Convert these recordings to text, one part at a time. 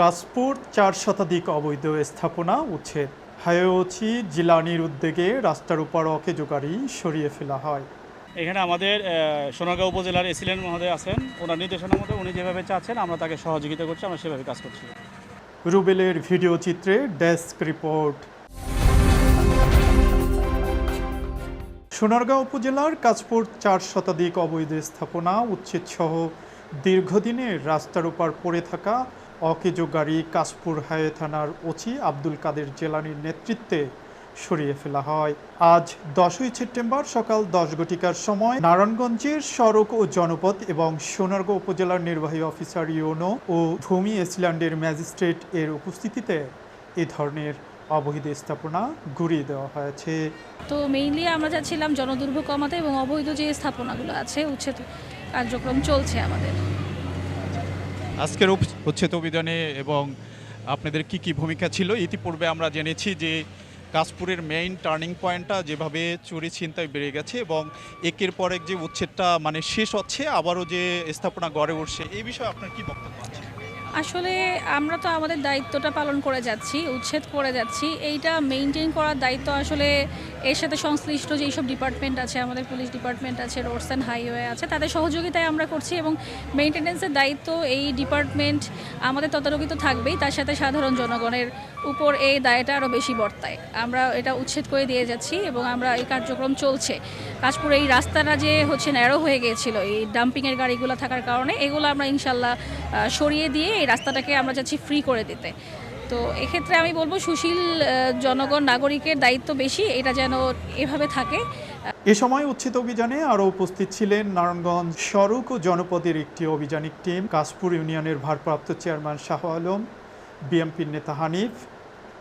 কাশপুর চার শতাধিক অবৈধ স্থাপনা উচ্ছেদ। হায়োচি জিলানির উদ্যোগে রাস্তার উপর অকেজো গাড়ি সরিয়ে ফেলা হয়। এখানে আমাদের সোনারগাঁও উপজেলার এসিলেন মহোদয় আছেন। ওনার নির্দেশনা মতো উনি যেভাবে চাচ্ছেন আমরা তাকে সহযোগিতা করছি আমরা সেভাবে কাজ করছি। রুবেলের ভিডিও চিত্রে ডেস্ক রিপোর্ট। সোনারগাঁও উপজেলার কাজপুর চার শতাধিক অবৈধ স্থাপনা উচ্ছেদ সহ দীর্ঘদিনের রাস্তার উপর পড়ে থাকা অকেজো গাড়ি কাশপুর হায়ে থানার ওসি আব্দুল কাদের জেলানির নেতৃত্বে সরিয়ে ফেলা হয়। আজ দশই সেপ্টেম্বর সকাল দশ ঘটিকার সময় নারায়ণগঞ্জের সড়ক ও জনপথ এবং সোনারগাঁও উপজেলার নির্বাহী অফিসার ইউনো ও ভূমি এসল্যান্ডের ম্যাজিস্ট্রেট এর উপস্থিতিতে এ ধরনের অবৈধ স্থাপনা ঘুরিয়ে দেওয়া হয়েছে। তো মেইনলি আমরা যাচ্ছিলাম জনদুর্ভোগ কমাতে এবং অবৈধ যে স্থাপনাগুলো আছে, উচ্ছেদ কার্যক্রম চলছে আমাদের। আজকের উচ্ছেদ অভিযানে এবং আপনাদের কি কি ভূমিকা ছিল? ইতিপূর্বে আমরা জেনেছি যে কাশপুরের মেইন টার্নিং পয়েন্টটা যেভাবে চুরি চিন্তায় বেড়ে গেছে এবং একের পর এক যে উচ্ছেদটা মানে শেষ হচ্ছে, আবারও যে স্থাপনা গড়ে উঠছে, এই বিষয়ে আপনার কি বক্তব্য? আসলে আমরা তো আমাদের দায়িত্বটা পালন করে যাচ্ছি, উচ্ছেদ করে যাচ্ছি। এইটা মেনটেন করার দায়িত্ব আসলে এর সাথে সংশ্লিষ্ট যেই সব ডিপার্টমেন্ট আছে, আমাদের পুলিশ ডিপার্টমেন্ট আছে রোডস অ্যান্ড হাইওয়ে আছে, তাদের সহযোগিতায় আমরা করছি এবং মেনটেন্যান্সের দায়িত্ব এই ডিপার্টমেন্ট আমাদের তদারকি তো থাকবেই, তার সাথে সাধারণ জনগণের উপর এই দায়টা আরও বেশি বর্তায়। আমরা এটা উচ্ছেদ করে দিয়ে যাচ্ছি এবং আমরা এই কার্যক্রম চলছে। কাশপুর এই রাস্তাটা যে হচ্ছে ন্যারো হয়ে গিয়েছিল, এই ডাম্পিংয়ের গাড়িগুলো থাকার কারণে, এগুলো আমরা ইনশাল্লাহ সরিয়ে দিয়ে এই রাস্তাটাকে আমরা যাচ্ছি ফ্রি করে দিতে। তো এক্ষেত্রে আমি বলব সুশীল জনগণ, নাগরিকের দায়িত্ব বেশি, এটা যেন এভাবে থাকে। এ সময় উচ্ছেদ অভিযানে আরও উপস্থিত ছিলেন নারায়ণগঞ্জ সড়ক ও জনপদের একটি অভিযানিক টিম, কাশপুর ইউনিয়নের ভারপ্রাপ্ত চেয়ারম্যান শাহ আলম, বিএমপির নেতা হানিফ,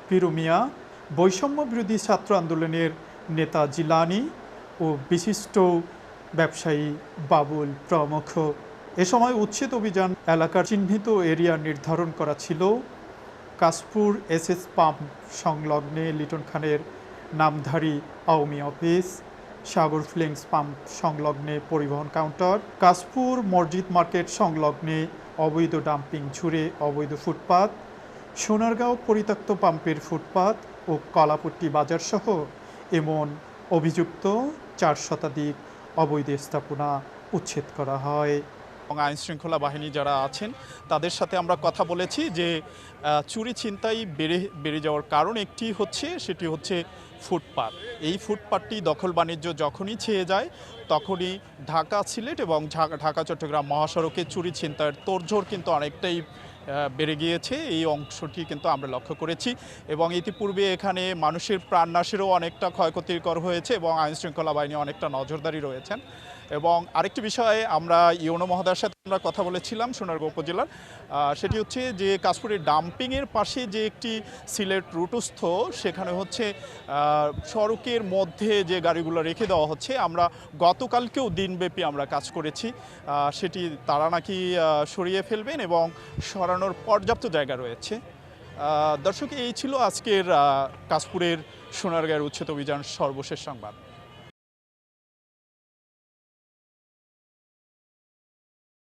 পিরু মিয়া, বৈষম্য বিরোধী ছাত্র আন্দোলনের নেতা জিলানি ও বিশিষ্ট ব্যবসায়ী বাবুল প্রমুখ। এ সময় উচ্ছেদ অভিযান এলাকার চিহ্নিত এরিয়া নির্ধারণ করা ছিল। কাশপুর এসএস পাম্প সংলগ্নে লিটন খানের নামধারী আওয়ামী অফিস, সাগর ফ্লিংস পাম্প সংলগ্নে পরিবহন কাউন্টার কাশপুর মসজিদ মার্কেট সংলগ্নে অবৈধ ডাম্পিং ছুড়ে অবৈধ ফুটপাত, সোনারগাঁও পরিত্যক্ত পাম্পের ফুটপাত ও কলাপট্টি বাজারসহ এমন অভিযুক্ত চার শতাধিক অবৈধ স্থাপনা উচ্ছেদ করা হয়। এবং আইন শৃঙ্খলা বাহিনী যারা আছেন, তাদের সাথে আমরা কথা বলেছি যে চুরি ছিনতাই বেড়ে বেড়ে যাওয়ার কারণ একটি হচ্ছে, সেটি হচ্ছে ফুটপাত। এই ফুটপাতটি দখল বাণিজ্য যখনই ছেয়ে যায়, তখনই ঢাকা সিলেট এবং ঢাকা, চট্টগ্রাম মহাসড়কে চুরি ছিনতাইয়ের তোড়জোড় কিন্তু অনেকটাই বেড়ে গিয়েছে। এই অংশটি কিন্তু আমরা লক্ষ্য করেছি এবং ইতিপূর্বে এখানে মানুষের প্রাণনাশেরও অনেকটা ক্ষয়ক্ষতিকর হয়েছে এবং আইনশৃঙ্খলা বাহিনী অনেকটা নজরদারি রয়েছেন। এবং আরেকটি বিষয়ে আমরা ইউনো মহোদয়ের সাথে আমরা কথা বলেছিলাম সোনারগাঁও উপজেলার। সেটি হচ্ছে যে কাশপুরের ডাম্পিংয়ের পাশে যে একটি সিলেট রুটস্থ, সেখানে হচ্ছে সড়কের মধ্যে যে গাড়িগুলো রেখে দেওয়া হচ্ছে, আমরা গতকালকেও দিনব্যাপী আমরা কাজ করেছি। সেটি তারা নাকি সরিয়ে ফেলবেন এবং সরানোর পর্যাপ্ত জায়গা রয়েছে। দর্শক, এই ছিল আজকের কাশপুরের সোনারগাঁয়ের উচ্ছেদ অভিযান সর্বশেষ সংবাদ।